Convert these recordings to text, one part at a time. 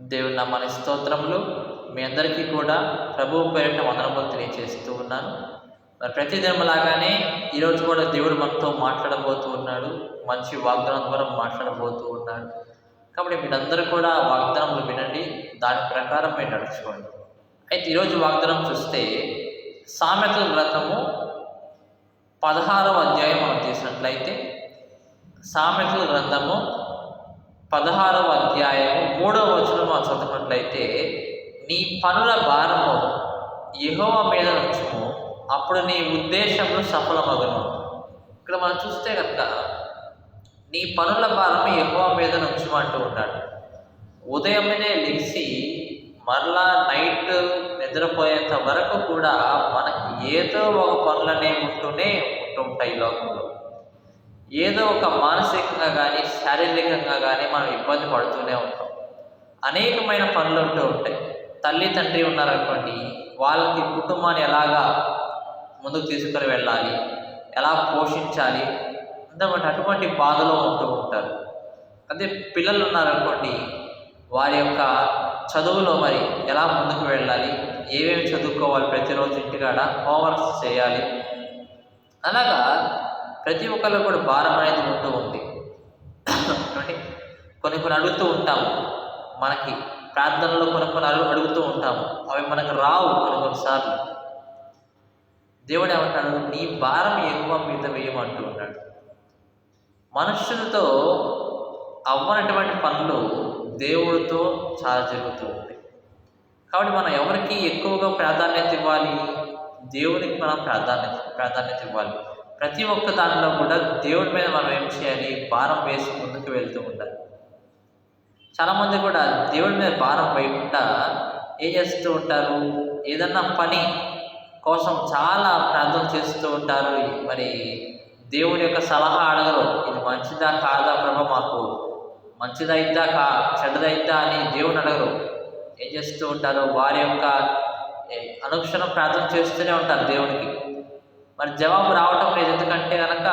దేవుని నమ్మని స్తోత్రములు. మీ అందరికీ కూడా ప్రభు పేరిట వందనములు తెలియజేస్తూ ఉన్నాను. మరి ప్రతి దినములాగానే ఈరోజు కూడా దేవుడు మనతో మాట్లాడబోతూ ఉన్నాడు. మంచి వాగ్దానం ద్వారా మాట్లాడబోతూ ఉన్నాడు. కాబట్టి మీరందరూ కూడా వాగ్దానములు వినండి. దాని ప్రకారం మీరు నడుచుకోండి. అయితే ఈరోజు వాగ్దానం చూస్తే సామెతల గ్రంథము పదహారవ అధ్యాయం మనం తీసినట్లయితే సామెతల గ్రంథము పదహారవ అధ్యాయము మూడవ వచనం మనం చదువుకున్నట్లయితే నీ పనుల భారము యహోవ మీద ఉంచుము అప్పుడు నీ ఉద్దేశములు సఫలమగును. ఇక్కడ మనం చూస్తే కనుక నీ పనుల భారం యెహోవ మీద ఉంచుము అంటూ ఉంటాడు ఉదయమే లెగిసి మరలా నైట్ నిద్రపోయేంత వరకు కూడా మనకి ఏదో ఒక పనులనే ఉంటూనే ఉంటుంటాయి లోకంలో. ఏదో ఒక మానసికంగా కానీ శారీరకంగా కానీ మనం ఇబ్బంది పడుతూనే ఉంటాం. అనేకమైన పనులు ఉంటూ ఉంటాయి. తల్లి తండ్రి ఉన్నారనుకోండి వాళ్ళకి కుటుంబాన్ని ఎలాగా ముందుకు తీసుకొని వెళ్ళాలి ఎలా పోషించాలి అంతమంటే అటువంటి బాధలో ఉంటూ ఉంటారు. అదే పిల్లలు ఉన్నారనుకోండి వారి యొక్క చదువులో మరి ఎలా ముందుకు వెళ్ళాలి ఏమేమి చదువుకోవాలి ప్రతిరోజు ఇంటికాడ హోంవర్క్స్ చేయాలి. అలాగా ప్రతి ఒక్కళ్ళు కూడా భారం అనేది ఉంటూ ఉంది. అంటే కొన్ని కొన్ని అడుగుతూ ఉంటాము. మనకి ప్రార్థనలో కొన్ని కొన్ని అడుగు అడుగుతూ ఉంటాము. అవి మనకు రావు కొన్ని కొన్నిసార్లు దేవుడు ఏమంటాడు? నీ భారం ఎక్కువ మీద వేయమంటూ ఉన్నాడు. మనుషులతో అవ్వనటువంటి పనులు దేవుడితో చాలా జరుగుతూ ఉంటాయి. కాబట్టి మనం ఎవరికి ఎక్కువగా ప్రాధాన్యత ఇవ్వాలి? దేవునికి మనం ప్రాధాన్యత ప్రాధాన్యత ఇవ్వాలి. ప్రతి ఒక్క దానిలో కూడా దేవుడి మీద మనం ఏం చేయాలి? భారం వేసి ముందుకు వెళ్తూ ఉండాలి. చాలామంది కూడా దేవుడి మీద భారం వేయకుండా ఏం చేస్తూ ఉంటారు? ఏదన్నా పని కోసం చాలా ప్రార్థన చేస్తూ ఉంటారు. మరి దేవుని యొక్క సలహా అడగరు. ఇది మంచిదా కాదా ప్రభ మాకు? మంచిదైద్దా కా చెడ్డదైద్దా అని దేవుని అడగరు. ఏం చేస్తూ ఉంటారు? వారి యొక్క అనుక్షణం ప్రార్థన చేస్తూనే ఉంటారు దేవునికి. మరి జవాబు రావటం లేదు. ఎందుకంటే కనుక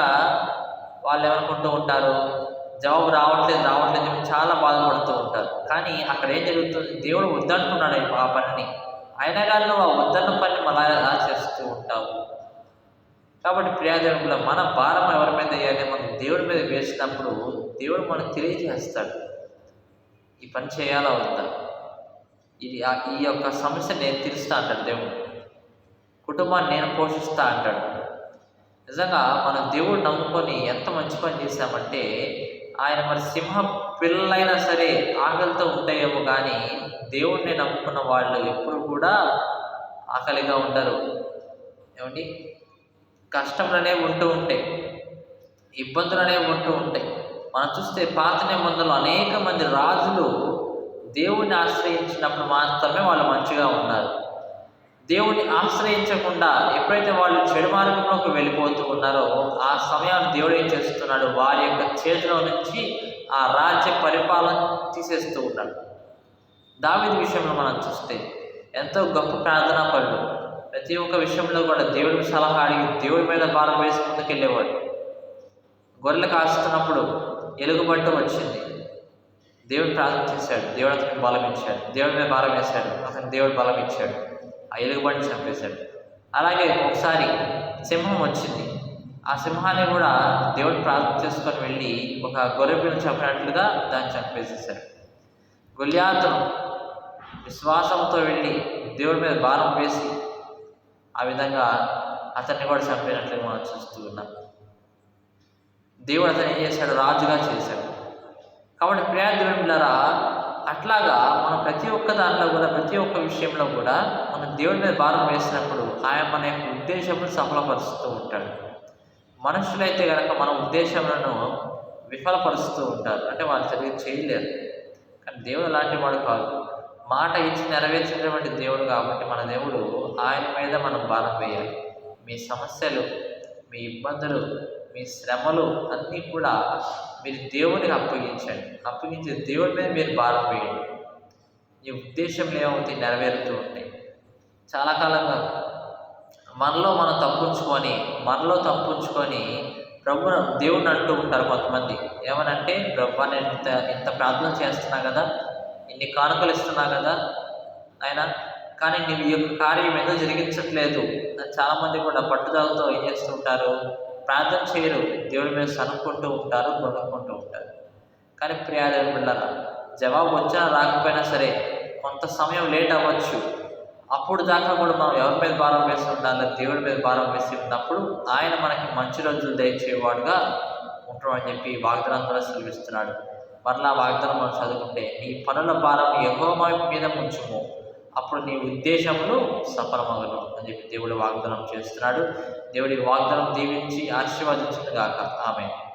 వాళ్ళు ఏమనుకుంటూ ఉంటారు జవాబు రావట్లేదు రావట్లేదు చాలా బాధపడుతూ ఉంటారు. కానీ అక్కడ ఏం జరుగుతుంది? దేవుడు వద్దంటున్నాడు ఆ పనిని. అయినా కానీ నువ్వు ఆ వద్దన్న పని మళ్ళా ఎలా చేస్తూ ఉంటావు. కాబట్టి ప్రియాదేవుల మన భారం ఎవరి మీద వేయాలి? మనం దేవుడి మీద వేసినప్పుడు దేవుడు మనకు తెలియజేస్తాడు. ఈ పని చేయాలా వద్దా? ఇది ఈ యొక్క సమస్య నేను తీరుస్తా అంటాడు దేవుడు. కుటుంబాన్ని నేను పోషిస్తా అంటాడు. నిజంగా మనం దేవుడు నమ్ముకొని ఎంత మంచి పని చేశామంటే ఆయన మరి సింహ పిల్లలైనా సరే ఆకలితో ఉంటాయేమో కానీ దేవుడిని నమ్ముకున్న వాళ్ళు ఎప్పుడు కూడా ఆకలిగా ఉండరు. ఏమండి? కష్టంలోనే ఉంటూ ఉంటాయి. ఇబ్బందులనే ఉంటూ ఉంటాయి. మనం చూస్తే పాత నిబంధనలు అనేక మంది రాజులు దేవుణ్ణి ఆశ్రయించినప్పుడు మాత్రమే వాళ్ళు మంచిగా ఉన్నారు. దేవుని ఆశ్రయించకుండా ఎప్పుడైతే వాళ్ళు చెడు మార్గంలోకి వెళ్ళిపోతూ ఉన్నారో ఆ సమయాన్ని దేవుడు ఏం చేస్తున్నాడు? వారి యొక్క చేతిలో నుంచి ఆ రాజ్య పరిపాలన తీసేస్తూ ఉన్నాడు. దావిది విషయంలో మనం చూస్తే ఎంతో గొప్ప ప్రార్థనా పరుడు. ప్రతి ఒక్క విషయంలో కూడా దేవుడికి సలహా అడిగి దేవుడి మీద భారం వేసి ముందుకెళ్ళేవాడు. గొర్రెలు కాస్తున్నప్పుడు ఎలుగుబంటు వచ్చింది. దేవుడు ప్రార్థన చేశాడు. దేవుడు అతనికి బలం ఇచ్చాడు దేవుడి మీద భారం వేశాడు. అతనికి దేవుడు బలం ఇచ్చాడు ఆ ఎలుగుబంటి చంపేశాడు. అలాగే ఒకసారి సింహం వచ్చింది. ఆ సింహాన్ని కూడా దేవుడు ప్రార్థన చేసుకొని వెళ్ళి ఒక గొర్రెపిల్లను చంపినట్లుగా దాన్ని చంపేసేశాడు గొల్యాతును విశ్వాసంతో వెళ్ళి దేవుడి మీద భారం వేసి ఆ విధంగా అతన్ని కూడా చంపినట్లు మనం చూస్తూ ఉన్నాం. దేవుడు అతను ఏం చేశాడు? రాజుగా చేశాడు. కాబట్టి ప్రియాదేవులారా అట్లాగా మనం ప్రతి ఒక్క దాంట్లో కూడా ప్రతి ఒక్క విషయంలో కూడా మనం దేవుడి మీద భారం వేసినప్పుడు ఆయన మన యొక్క ఉద్దేశములు సఫలపరుస్తూ ఉంటాడు. మనుషులైతే కనుక మన ఉద్దేశములను విఫలపరుస్తూ ఉంటారు. అంటే వాళ్ళు సరిగ్గా చేయలేరు. కానీ దేవుడు అలాంటి వాడు కాదు. మాట ఇచ్చి నెరవేర్చినటువంటి దేవుడు కాబట్టి మన దేవుడు ఆయన మీద మనం భారం వేయాలి. మీ సమస్యలు మీ ఇబ్బందులు మీ శ్రమలు అన్నీ కూడా మీరు దేవునికి అప్పగించండి. అప్పగించే దేవుడి మీద మీరు భారం వేయండి. ఈ ఉద్దేశంలో ఏమవుతాయి నెరవేరుతూ ఉంటాయి చాలా కాలంగా మనలో మనం తప్పించుకొని మనలో తప్పించుకొని ప్రభు దేవుని అంటూ ఉంటారు కొంతమంది. ఏమనంటే ప్రభు నేను ఇంత ఇంత ప్రార్థన చేస్తున్నా కదా ఇన్ని కానుకలు ఇస్తున్నా కదా ఆయన కానీ నీవు ఈ యొక్క కార్యం ఏదో జరిగించట్లేదు? అని చాలామంది కూడా పట్టుదలతో ఏం చేస్తూ ఉంటారు? ప్రార్థన చేయరు. దేవుడి మీద సనుక్కుంటూ ఉంటారు కొనుక్కుంటూ ఉంటారు. కానీ ప్రియాదేవి పిల్లల జవాబు వచ్చినా రాకపోయినా సరే కొంత సమయం లేట్ అవ్వచ్చు. అప్పుడు దాకా కూడా మనం ఎవరి మీద భారం వేసి ఉండాలి దేవుడి మీద భారం వేసి ఉన్నప్పుడు ఆయన మనకి మంచి రోజులు దయచేవాడుగా ఉంటామని చెప్పి వాగ్దానం కూడా సెలవిస్తున్నాడు. మరలా వాగ్దానం మనం చదువుకుంటే నీ పనుల భారం ఎగో మీద ఉంచుము. అప్పుడు నీ ఉద్దేశములు సఫలమగను అని చెప్పి దేవుడు వాగ్దానం చేస్తున్నాడు. దేవుడి వాగ్దానం దీవించి ఆశీర్వదించిన గాక ఆమె